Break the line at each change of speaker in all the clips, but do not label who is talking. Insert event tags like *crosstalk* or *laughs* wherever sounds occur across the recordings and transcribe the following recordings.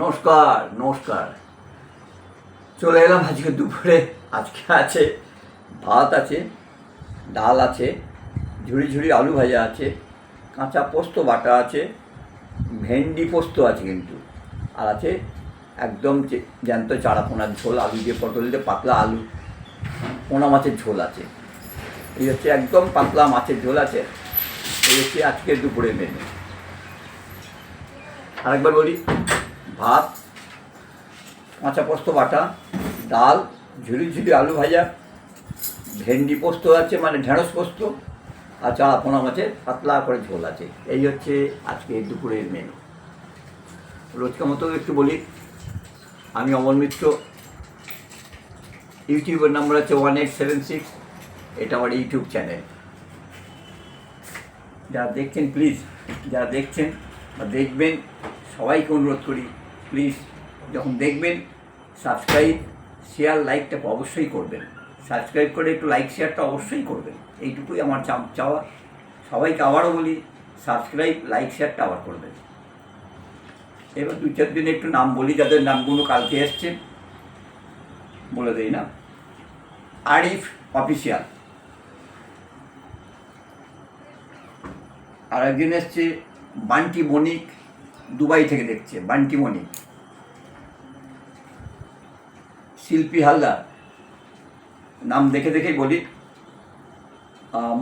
নমস্কার নমস্কার। চলে এলাম আজকে দুপুরে। আজকে আছে ভাত আছে, ডাল আছে, ঝুড়ি ঝুড়ি আলু ভাজা আছে, কাঁচা পোস্ত, বাটা আছে, ভেন্ডি পোস্ত আছে কিন্তু। আর আছে একদম জ্যান্ত চারা পোনার ঝোল, আলু দিয়ে পটল দিয়ে পাতলা আলু, পোনা মাছের ঝোল আছে। এই হচ্ছে একদম পাতলা মাছের ঝোল আছে। এই হচ্ছে আজকের দুপুরের মেনু আরেকবার বলি ভাত, কাঁচা পোস্ত বাটা, ডাল ঝুড়ি ঝুড়ি আলু ভাজা, ভেন্ডি পোস্ত আছে মানে ঢেঁড়স পোস্ত, আর চারা পোনা মাছের পাতলা করে ঝোল আছে। এই হচ্ছে আজকে দুপুরের মেনু রোজকার মতো একটু বলি, আমি অমল মিত্র। ইউটিউবের নাম্বার হচ্ছে ওয়ান এইট সেভেন সিক্স এটা আমার ইউটিউব চ্যানেল। যারা দেখছেন প্লিজ যারা দেখছেন বা দেখবেন, সবাইকে অনুরোধ করি প্লিজ যখন দেখবেন সাবস্ক্রাইব শেয়ার লাইকটা অবশ্যই করবেন। সাবস্ক্রাইব করে একটু লাইক শেয়ারটা অবশ্যই করবেন। এইটুকুই আমার চাওয়া সবাইকে আবারও বলি সাবস্ক্রাইব লাইক শেয়ারটা আবার করবেন। এবার দু চার দিন একটু নাম বলি, যাদের নামগুলো কালকে এসছে। বলে দেই না। আরিফ অফিসিয়াল আর একজন এসছে, বান্টি বণিক দুবাই থেকে দেখছে, বান্টি বণিক শিল্পী হালদার। নাম দেখে দেখেই বলি।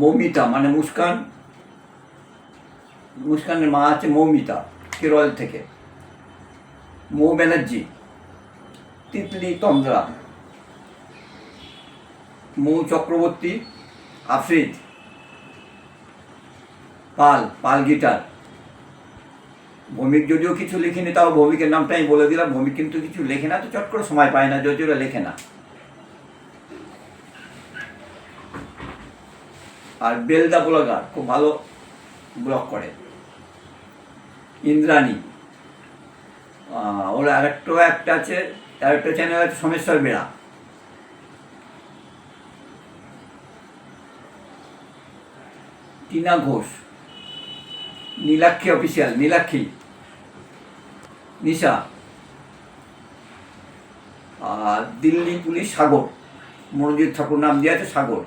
মৌমিতা মানে মুস্কান। মুস্কানের মা আছে মৌমিতা, কেরল থেকে। মৌ ব্যানার্জি, তিতলি তন্দ্রা। মৌ চক্রবর্তী, আফ্রিদ। পাল পাল গিটার। ভৌমিক যদিও কিছু লিখিনি, তাও ভৌমিকের নামটা আমি বলে দিলাম। ভৌমিক কিন্তু কিছু লেখে না, তো চট করে সময় পায় না, যদিও লেখে না। আর বেলদা ব্লগার, খুব ভালো ব্লগ করে। ইন্দ্রাণী। ওর আরেকটা একটা আছে, আরেকটা চ্যানেল আছে, সোমেশ্বর বেড়া। টিনা ঘোষ। নীলাক্ষী অফিসিয়াল নীলাক্ষী। নিশা। আর দিল্লি পুলিশ সাগর। মনোজিৎ ঠাকুর নাম দিয়ে আছে সাগর।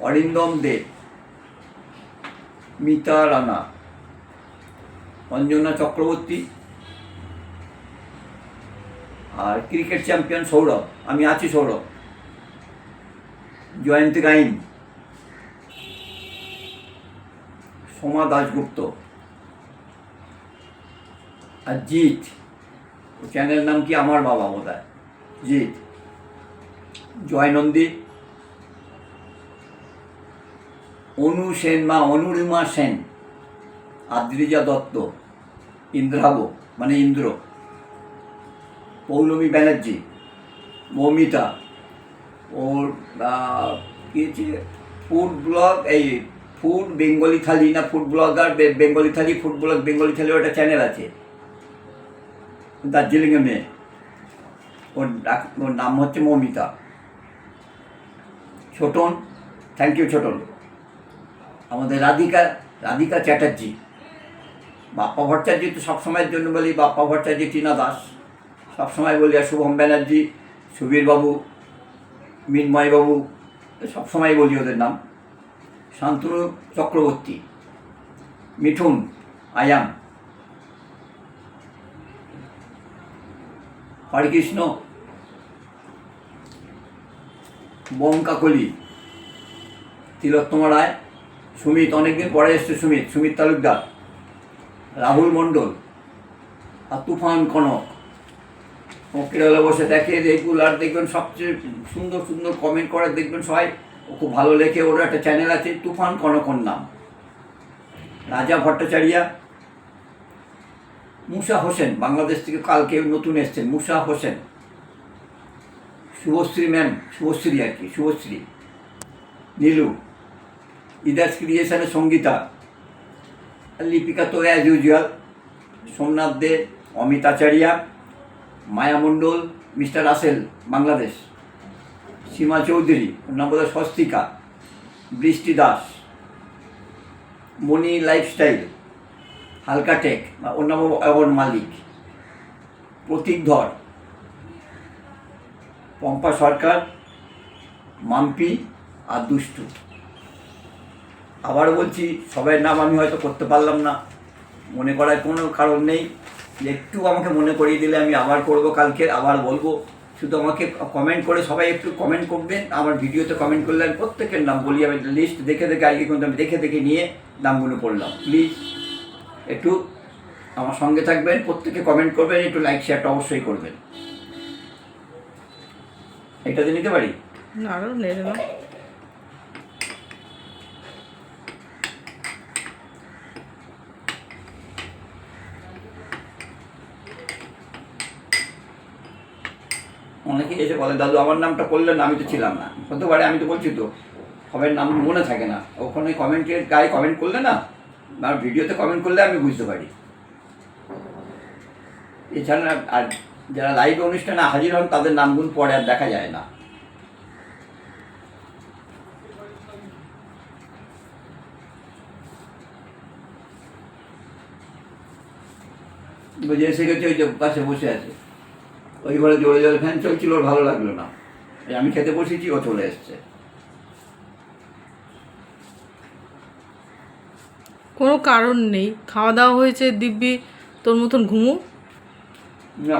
অরিন্দম দে। মিতা রানা। অঞ্জনা চক্রবর্তী। আর ক্রিকেট চ্যাম্পিয়ন সৌরভ। আমি আছি সৌরভ। জয়ন্তী গাইন সোমা দাশগুপ্ত। আর জিৎ চ্যানেল নাম কি? আমার বাবা বোধ জিৎ জয়নন্দী অনু সেন মা অনুরিমা সেন, আদ্রিজা দত্ত, ইন্দ্রাব মানে ইন্দ্র, পৌলমী ব্যানার্জি, মৌমিতা, ওর কি ফুড ব্লগ, এই ফুড বেঙ্গলি থালি না, food blogger Bengali thali, food blog, Bengali thali ওটা চ্যানেল আছে। দার্জিলিংয়ে মেয়ে। ওর ডাক- ওর নাম হচ্ছে Moumita. Chhoton thank you Chhoton. আমাদের রাধিকা রাধিকা চ্যাটার্জি। বাপ্পা ভট্টাচার্য তো সবসময়ের জন্য বলি, বাপ্পা ভট্টাচার্য টিনা দাস। সবসময় বলি, আর শুভম ব্যানার্জি সুবীরবাবু মিনময়বাবু সবসময় বলি ওদের নাম। শান্তনু চক্রবর্তী, মিঠুন, আয়াম। হরিকৃষ্ণ বঙ্কাকলি তিলোত্তমা রায়, সুমিত, অনেকদিন পরে এসছে সুমিত সুমিত তালুকদার। রাহুল মণ্ডল আর তুফান কনক। কেরলে বসে দেখে রেগুলার দেখবেন সবচেয়ে সুন্দর সুন্দর কমেন্ট করে, দেখবেন সবাই, ও খুব ভালো লেখে, ওর একটা চ্যানেল আছে, তুফান কনকর নাম। রাজা ভট্টাচার্যা মুসা হোসেন, বাংলাদেশ থেকে কালকে নতুন এসছেন মুসা হোসেন। শুভশ্রী ম্যাম, শুভশ্রী আর কি, শুভশ্রী। নীলু, ইদাস ক্রিয়েশনের সঙ্গীতা। লিপিকা তো as usual Somnath De, Amit Acharya, Maya Mondal, mister Russell, Bangladesh. Seema Chowdhury বোধহয় স্বস্তিকা। বৃষ্টি দাস। মণি লাইফস্টাইল। হালকাটেক বা ওর নাম অবন মালিক। প্রতীক ধর। পম্পা সরকার, মাম্পি আর দুষ্টু। আবার বলছি, সবাই নাম আমি হয়তো করতে পারলাম না। মনে করার কোনো কারণ নেই। একটু আমাকে মনে করিয়ে দিলে আমি আবার করব কালকে, আবার বলব। শুধু আমাকে কমেন্ট করে সবাই একটু কমেন্ট করবেন। আমার ভিডিওতে কমেন্ট করলে আমি প্রত্যেকের নাম বলি। আমি লিস্ট দেখে দেখে আজকে কিন্তু আমি দেখে দেখে নিয়ে নামগুলো পড়লাম। প্লিজ একটু আমার সঙ্গে থাকবেন প্রত্যেকে কমেন্ট করবেন একটু লাইক শেয়ারটা অবশ্যই করবেন। এটাতে নিতে পারি? অনেকেই এসে বলে দাদু আমার নামটা করলেন আমি তো ছিলাম না। হতে পারে আমি তো বলছি তো সবার নাম মনে থাকে না। ওখানে কমেন্টের গায়ে কমেন্ট করলে না আর ভিডিওতে কমেন্ট করলে আমি বুঝতে পারি। এছাড়া আর যারা লাইভ অনুষ্ঠানে হাজির হন, তাদের নামগুলো পরে আর দেখা যায় না। যে এসে গেছে, ওই যে পাশে বসে আছে। ওই ঘরে জোরে জোরে ফ্যান চলছিল, ওর ভালো লাগল না। আমি খেতে বসেছি, ও চলে এসছে।
কোনো কারণ নেই। খাওয়া দাওয়া হয়েছে দিব্যি তোর মতন ঘুমো?
না।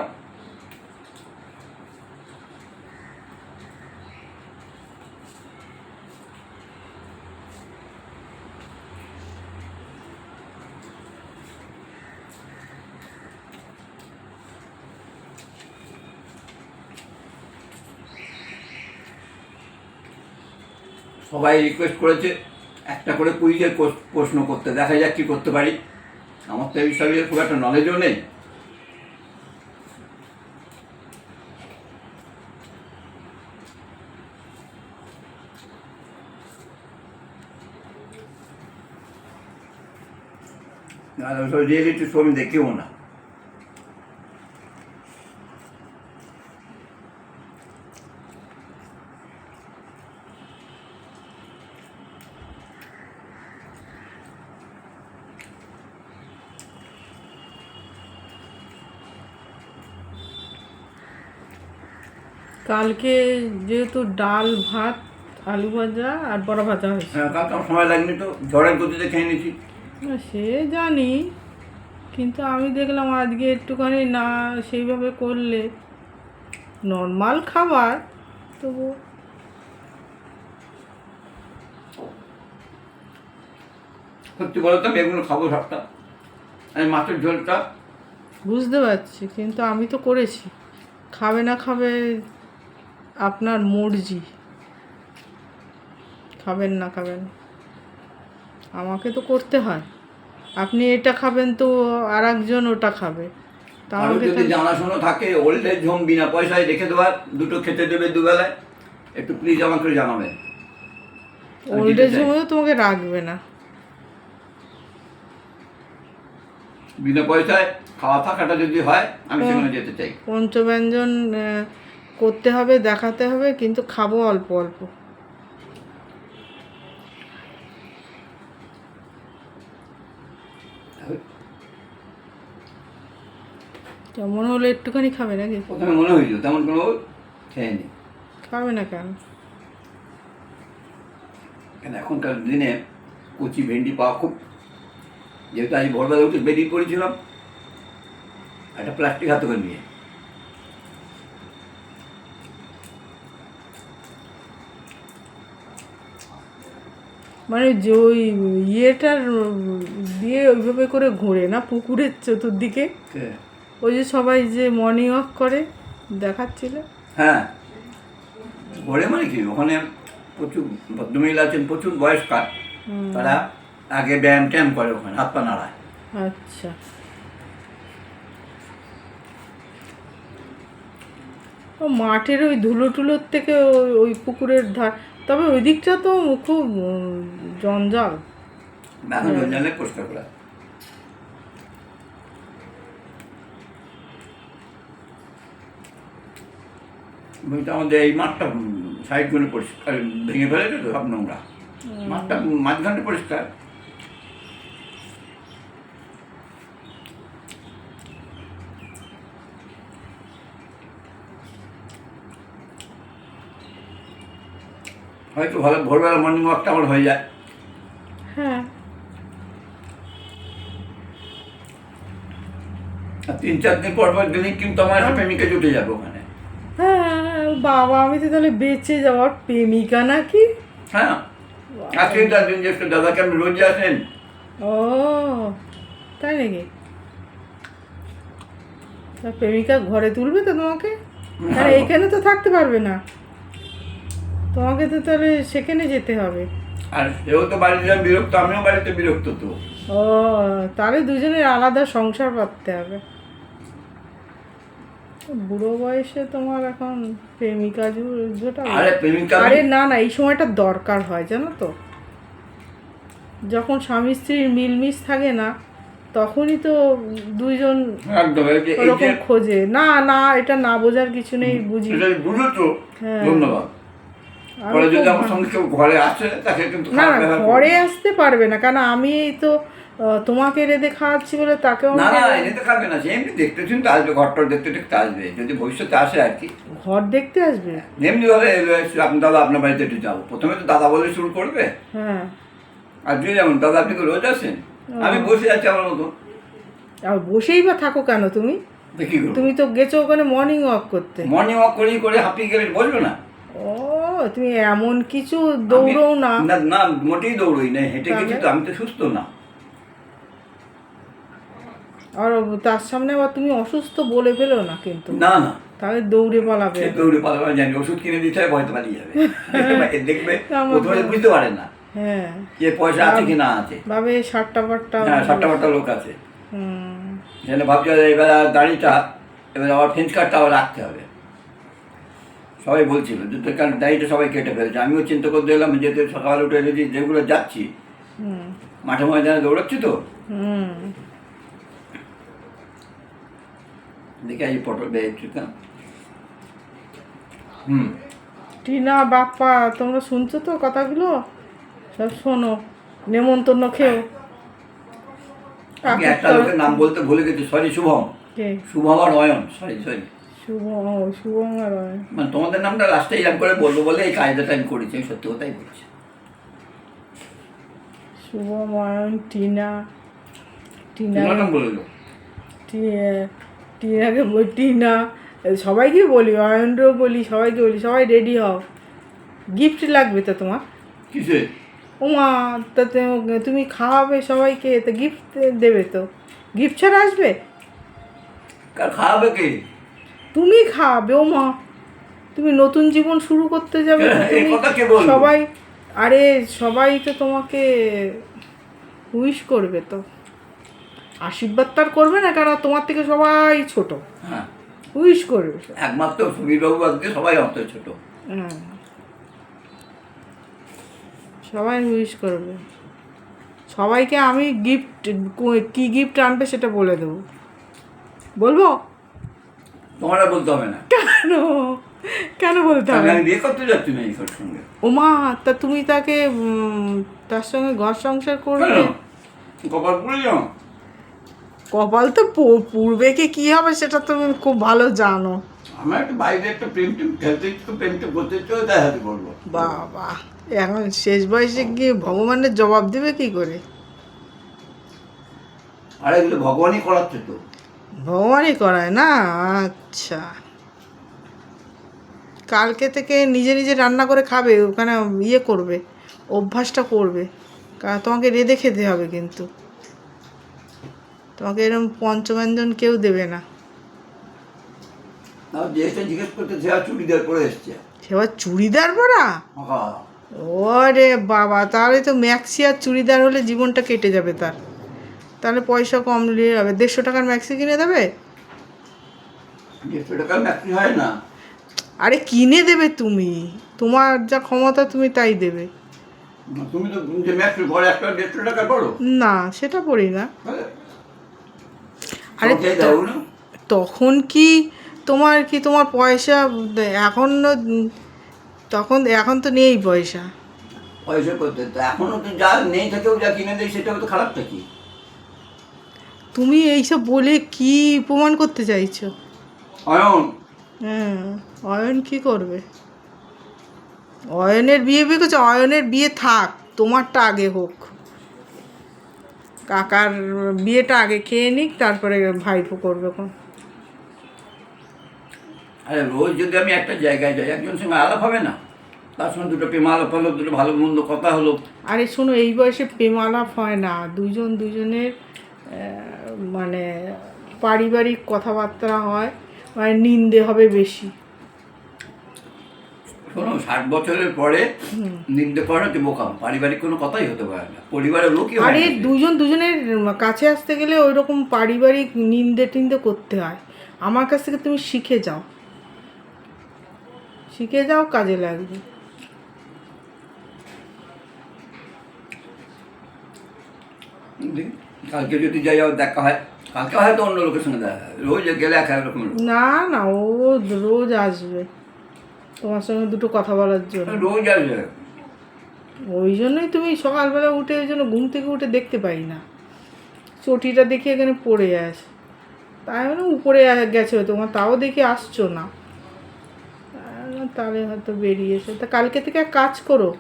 সবাই রিকোয়েস্ট করেছে। একটা করে কুইজের প্রশ্ন করতে, দেখা যাক কি করতে পারি। আমার তো এই বিষয়ে খুব একটা নলেজও নেই। রিয়েলিটি শো আমি দেখিও না।
কালকে যেহেতু ডাল ভাত আলু ভাজা আর বড়া ভাজা হয়েছে।
হ্যাঁ কালকে আমার সময় লাগনি তো ঝড়ের গতিতে খেয়ে নিয়েছি।
না, সে জানি কিন্তু আমি দেখলাম আজকে একটুখানি না সেইভাবে করলে নর্মাল খাবার তবু
সত্যি আমি এগুলো খাব সবটা। আমি মাছের ঝোলটা।
বুঝতে পারছি কিন্তু আমি তো করেছি। খাবে না খাবে আপনার মর্জি। খাবেন না খাবেন। আমাকে তো করতে হয়। আপনি এটা খাবেন তো আর একজন ওটা খাবে। তা
আর যদি জানাশোনা থাকে ওল্ড এজ হোম বিনা পয়সায় রেখে দেওয়ার দুটো খেতে দেবে দুবেলায় একটু প্লিজ আমাকে জানাবেন।
ওল্ড এজ হোমেও তোমাকে রাখবে না।
বিনা পয়সায় খাওয়া থাকাটা যদি হয় আমি। সেখানে যেতে চাই।
পঞ্চব্যঞ্জন করতে হবে দেখাতে হবে কিন্তু খাব অল্প অল্প। কেমন হলো একটুখানি খাবে নাকি?
প্রথমে মনে হয়েছিল তেমন কোনো খেয়ে
খাবে না কেন?
কেন এখনকার দিনে কচি ভেন্ডি পাওয়া খুব যেহেতু আজ ভোরবেলা উঠে বেরিয়ে পড়েছিলাম একটা প্লাস্টিক হাতে করে নিয়ে।
মানে যে ওই ইয়েটার দিয়ে ওইভাবে করে ঘোরে না পুকুরের চতুর্দিকে। ওই যে সবাই যে মর্নিং ওয়াক করে দেখাচ্ছিল।
হ্যাঁ। ঘরে মানে কি? ওখানে প্রচুর ভদ্রমহিলা আছেন প্রচুর বয়স্কার তারা আগে ব্যায়াম ট্যায়াম করে ওখানে হাত পা নাড়ায়।
আচ্ছা। ও মাঠের ওই ধুলো টুলোর থেকে ওই পুকুরের ধার তবে ওই দিকটা তো খুব জঞ্জাল।
জঞ্জালে পরিষ্কার করা। আমাদের এই মাঠটা সাইড করে পরিষ্কার ভেঙে ফেলেছে তো সব নোংরা। মাঠটা মাঝখানটা পরিষ্কার। হয়তো ভালো ভোরবেলা মর্নিং ওয়াকটা আমার হয়ে যায়।
হ্যাঁ।
তিন চার দিন পর পর দিনই কিন্তু আমার একটা প্রেমিকা জুটে যাবে ওখানে।
হ্যাঁ বাবা আমি তো তাহলে বেঁচে যাওয়ার প্রেমিকা নাকি?
হ্যাঁ। আজকে তার দিন যে দাদাকে আমি রোজ আসেন।
ও তাই নাকি? প্রেমিকা ঘরে তুলবে তো তোমাকে? আর এইখানে তো থাকতে পারবে না। তোমাকে তো তাহলে সেখানে যেতে হবে।
আর সেও তো বাড়িতে বিরক্ত আমিও বাড়িতে বিরক্ত তো।
ও তাহলে দুজনের আলাদা সংসার পাততে হবে। বুড়ো বয়সে তোমার এখন প্রেমিকা জোটাবে
আরে প্রেমিকা
আরে না না এই সময়টা দরকার হয় জানো তো। যখন স্বামী স্ত্রীর মিলমিশ থাকে না তখনই তো দুইজন ওরকম খোঁজে। না না এটা না বোঝার কিছু নেই বুঝি।
বুঝেছ
হ্যাঁ।
ধন্যবাদ। পরে যদি আমার সঙ্গে কেউ ঘরে আসে তাকে কিন্তু
না ঘরে আসতে পারবে না। কারণ আমি তো তোমাকে রেঁধে খাওয়াচ্ছি বলে তাকেও
না এনে খাবে না সে এমনি দেখতে শুনতে আসবে ঘরটার দেখতে দেখতে আসবে যদি ভবিষ্যতে আসে আর কি।
ঘর দেখতে আসবে?
এমনি আপনি দাদা আপনার বাড়িতে একটু যাব। প্রথমে তো দাদা বলে শুরু করবে।
হ্যাঁ।
আর যদি যেমন দাদা আপনি তো রোজ আসেন? আমি বসে আছি আমার মতো।
আর বসেই বা থাকো কেন তুমি?
দেখি
তুমি তো গেছো ওখানে মর্নিং ওয়াক করতে।
মর্নিং ওয়াক করেই করে হাঁপিয়ে গেলে বলবে না।
ও তুমি এমন কিছু দৌড়ও না।
না না মোটেই দৌড়ই না হেঁটে গেছি তো আমি তো সুস্থ না।
আর তার সামনে আবার তুমি অসুস্থ বলে ফেলো না কিন্তু।
না না।
তাহলে দৌড়ে পালাবে।
দৌড়ে পালাবে জানি ওষুধ কিনে দিতে হয় ভয়তে পালিয়ে যাবে। *laughs* দেখবে- প্রথমে বুঝতে পারে না
হ্যাঁ।
যে পয়সা আছে কি না আছে।
ভাবে সাতটা পাটটা
হ্যাঁ পাট্টা লোক আছে।
হুম।
সেখানে ভাবছে এবার দাড়িটা এবার আবার ফেন্স কার্ডটা আবার রাখতে হবে। সবাই বলছিল যে তোর কারণ দাড়িটা সবাই কেটে ফেলেছে। আমিও চিন্তা করতে এলাম যেহেতু সকাল উঠে যদি যেগুলো যাচ্ছি।
হুম।
মাঠে ময়দানে দৌড়াচ্ছি তো?
হুম।
দেখে এই পটল বেরিয়েছি কেন হুম।
টিনা বাপ্পা তোমরা শুনছো তো কথাগুলো? সব শোনো নেমন্তন্ন খেও।
একটা লোকের নাম বলতে ভুলে গেছি। সরি শুভম। শুভম আর অয়ন সরি সরি মানে তোমাদের নামটা লাস্টে এরকম করে বলব বলে এই কাজটা আমি করেছি আমি সত্যি কথাই বলছি।
শুভম অয়ন টিনা টিনা
নাম বলে দেবো
টি- টিনাকে বল টিনা সবাইকে বলি অয়নকেও বলি সবাইকে বলি সবাই রেডি হও। গিফট লাগবে তো তোমার?
কিসে?
ওমা তা তো- তুমি খাওয়াবে সবাইকে তো গিফট দেবে তো। গিফট ছাড়া আসবে?
খাওয়াবে কে?
তুমি খাওয়াবে মা তুমি নতুন জীবন শুরু করতে যাবে তুমি
কে বলল?
সবাই আরে সবাই তো তোমাকে উইশ করবে তো। আশীর্বাদ তো আর করবে না কারণ তোমার থেকে সবাই ছোট।
হ্যাঁ।
উইশ করবে সব।
একমাত্র সুবীরবাবু আজকে সবাই অত ছোট।
হ্যাঁ। সবাই উইশ করবে। সবাইকে আমি গিফট কি গিফট আনবে সেটা বলে দেবো। বলব?
তোমার বলতে হবে না।
কেন? কেন বলতে হবে?
আমি বিয়ে করতে যাচ্ছি না এই সঙ্গে
ওমা তা তুমি তাকে তার সঙ্গে ঘর সংসার করবে?
কপাল পুড়ে যাও।
কপাল তো পূর্বে কি কি হবে সেটা তুমি খুব ভালো জানো।
আমার একটা বাইরে একটা প্রেম টেম খেলতে ইচ্ছে প্রেম টেম করতে ইচ্ছে হাতে বলব।
বাবা এখন শেষ বয়সে গিয়ে ভগবানের জবাব দেবে কি করে?
আর এগুলো ভগবানই করাচ্ছে তো।
ভগবানই করায় না? আচ্ছা। কালকে থেকে নিজে নিজে রান্না করে খাবে ওখানে ইয়ে করবে অভ্যাসটা করবে। তোমাকে রেঁধে খেতে হবে কিন্তু। তোমাকে এরকম পঞ্চব্যঞ্জন কেউ দেবে না। সেবার চুড়িদার পরা?
হ্যাঁ।
ওরে বাবা তাহলে তো ম্যাক্সি আর চুড়িদার হলে জীবনটা কেটে যাবে তার। তাহলে পয়সা কম নিয়ে যাবে। দেড়শো টাকার ম্যাক্সি কিনে দেবে?
হয় না।
আরে কিনে দেবে তুমি। তোমার যা ক্ষমতা তুমি তাই দেবে।
তুমি তো যে একটা দেড়শো টাকা করো।
না সেটা পড়ি না। আরে
ওকে
তখন কি তোমার কি তোমার পয়সা এখন তখন এখন তো নেই পয়সা।
পয়সা করতে তো এখনও তো যা নেই থেকেও যা কিনে দেয় সেটাও তো খারাপটা কি?
তুমি এইসব বলে কি প্রমাণ করতে চাইছো?
অয়ন।
হ্যাঁ অয়ন কি করবে? অয়নের বিয়ে বিয়ে করছে অয়নের বিয়ে থাক তোমারটা আগে হোক। কাকার বিয়েটা আগে খেয়ে নিক তারপরে ভাইপো করবে কোন
আরে রোজ যদি আমি একটা জায়গায় যাই একজন সঙ্গে আলাপ হবে না? তার সঙ্গে দুটো প্রেম আলাপ হলো দুটো ভালো মন্দ কথা হলো।
আরে শোনো এই বয়সে প্রেম আলাপ হয় না। দুজন দুজনের মানে পারিবারিক কথাবার্তা হয় মানে নিন্দে হবে বেশি।
শোনো ষাট বছরের পরে নিন্দে করা হচ্ছে বোকাম। পারিবারিক কোনো কথাই হতে পারে না। পরিবারের লোকই
আরে দুজন দুজনের কাছে আসতে গেলে ওই রকম পারিবারিক নিন্দে টিন্দে করতে হয়। আমার কাছ থেকে তুমি শিখে যাও। শিখে যাও কাজে লাগবে।
দেখি, কালকে যদি যাই আবার দেখা হয়। কালকে হয়তো অন্য লোকের সঙ্গে দেখা রোজ গেলে এক এক রকম
না না ও রোজ আসবে। তোমার সঙ্গে দুটো কথা বলার জন্য।
রোজ আসবে।
ওই জন্যই তুমি সকালবেলা উঠে ওই জন্য ঘুম থেকে উঠে দেখতে পাই না। চটিটা দেখি এখানে পড়ে আছে তাই মানে উপরে গেছে তোমার তাও দেখি আসছো না। তাহলে হয়তো বেরিয়েছে তা কালকে থেকে এক কাজ করো।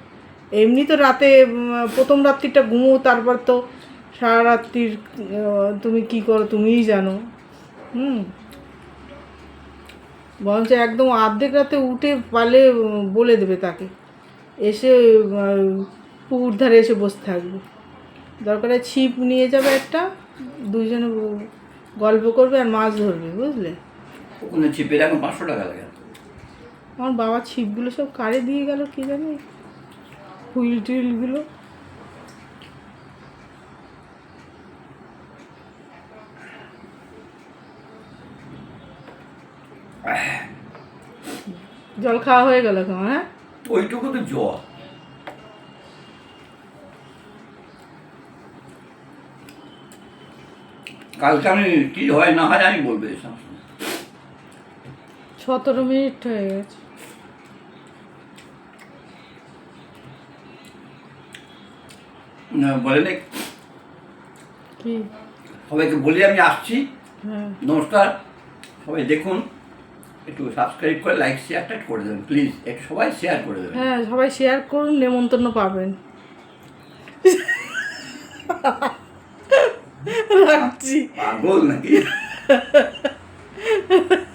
এমনি তো রাতে প্রথম রাত্রিটা ঘুমো তারপর তো সারা রাত্রির তুমি কি করো তুমিই জানো। হুম। বরঞ্চ একদম অর্ধেক রাতে উঠে পালে বলে দেবে তাকে। এসে পুকুর ধারে এসে বসে থাকবে। দরকারে ছিপ নিয়ে যাবে একটা দুজনে গল্প করবে আর মাছ ধরবে বুঝলে?
ওখানে ছিপের এখন পাঁচশো টাকা লাগে।
আমার বাবা ছিপগুলো সব কারে দিয়ে গেল কি জানি? হুইল টুইলগুলো। জল খাওয়া হয়ে গেল তোমার হ্যাঁ?
ওইটুকু তো জল। কালকে আমি কি হয় না হয় আমি বলব এসব
সতেরো মিনিট হয়ে গেছে।
বলে সবাইকে বলি আমি আসছি।
হ্যাঁ।
নমস্কার। সবাই দেখুন। একটু সাবস্ক্রাইব করে লাইক শেয়ারটা করে দেবেন প্লিজ একটু সবাই শেয়ার করে দেবেন।
হ্যাঁ সবাই শেয়ার করুন নেমন্তন্ন পাবেন। রাখছি
পাগল নাকি? *laughs*